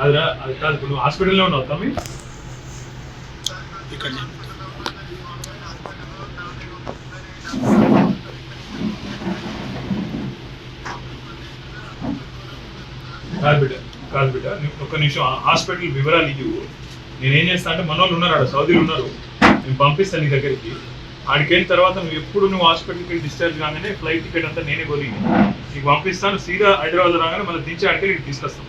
కాదురా అది కాదు ఇప్పుడు నువ్వు హాస్పిటల్లో ఉన్నావు తమ్మి. ఇక్కడ కాదు బిడ్డ కాదు బిడ్డ ఒక్క నిమిషం హాస్పిటల్ వివరాలు ఇవ్వు. నేనేం చేస్తా అంటే మన వాళ్ళు ఉన్నారు ఆడ సౌదీలు ఉన్నారు. నేను పంపిస్తాను నీ దగ్గరికి. ఆడికి వెళ్ళిన తర్వాత నువ్వు ఎప్పుడు నువ్వు హాస్పిటల్కి డిశ్చార్జ్ కాగానే ఫ్లైట్ టికెట్ అంతా నేనే కొని నీకు పంపిస్తాను సీదా హైదరాబాద్ రాగానే మళ్ళీ దించి ఆడికి తీసుకొస్తాను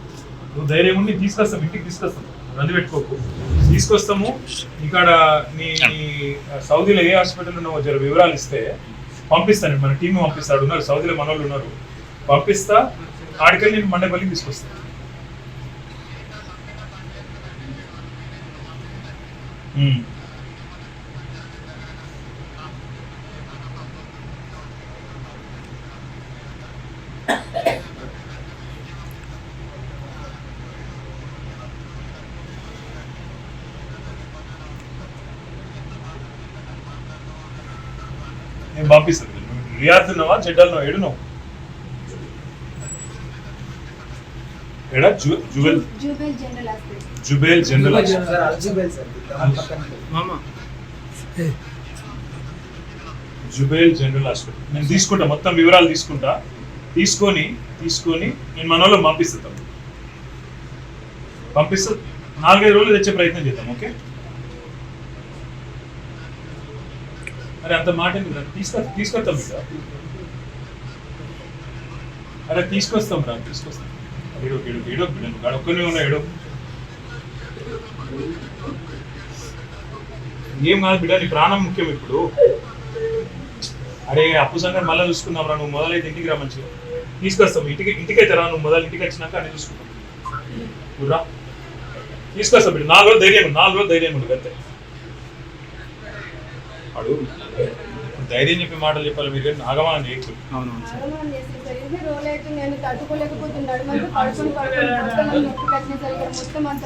నువ్వు ధైర్యం ఉండి తీసుకొస్తాం ఇంటికి తీసుకొస్తాం. రంది పెట్టుకోకు. తీసుకొస్తాము. ఇక్కడ నీ సౌదీలో ఏ హాస్పిటల్ ఉన్నావో జర వివరాలు ఇస్తే పంపిస్తాను మన టీం పంపిస్తాడు ఉన్నారు. సౌదీలో మన వాళ్ళు ఉన్నారు. పంపిస్తా. ఆడికెళ్ళి నేను మండపల్లికి తీసుకొస్తాను ఉమ్. నేను పంపిస్తాను. రియాద్ ఉన్నావా జడ్డల్ నువ్వు? ఎడా Jubail. General hospital Jubail general sir Al Jubail sir దాని పక్కన మామ. జుబేల్ జనరల్ హాస్పిటల్ నేను తీసుకుంటా మొత్తం వివరాలు తీసుకుంటా. తీసుకొని తీసుకొని నేను మన వాళ్ళకి పంపిస్తాను పంపిస్తా నాలుగైదు రోజులు తెచ్చే ప్రయత్నం చేద్దాం ఓకే? అరే అంత మాట తీసుకొస్తా తీసుకొ తీసుకొస్తాం ఇక. అరే తీసుకొస్తాం రా తీసుకొస్తాం. ఏడో ఏడో ఏడో నేను ఒక్కనే ఉన్నా ఏడో. ఏం కాదు బిడ్డ నీ ప్రాణం ముఖ్యం ఇప్పుడు. అరే అప్పు సంగతి మళ్ళీ చూసుకున్నాం రా నువ్వు మొదలైతే ఇంటికి రా మంచిగా. తీసుకొస్తాం ఇంటికి ఇంటికైతే రా నువ్వు మొదలు ఇంటికి వచ్చినాక అన్ని చూసుకుంటాం రా. తీసుకొస్తాం బిడ్డ నాలుగు రోజులు ధైర్యం నాలుగు రోజులు ధైర్యం ఉండదు అంతే అడు ధైర్యం చెప్పే మాటలు చెప్పాలి మీరు చేయకూడదు అవునవును సార్. మొత్తం అంత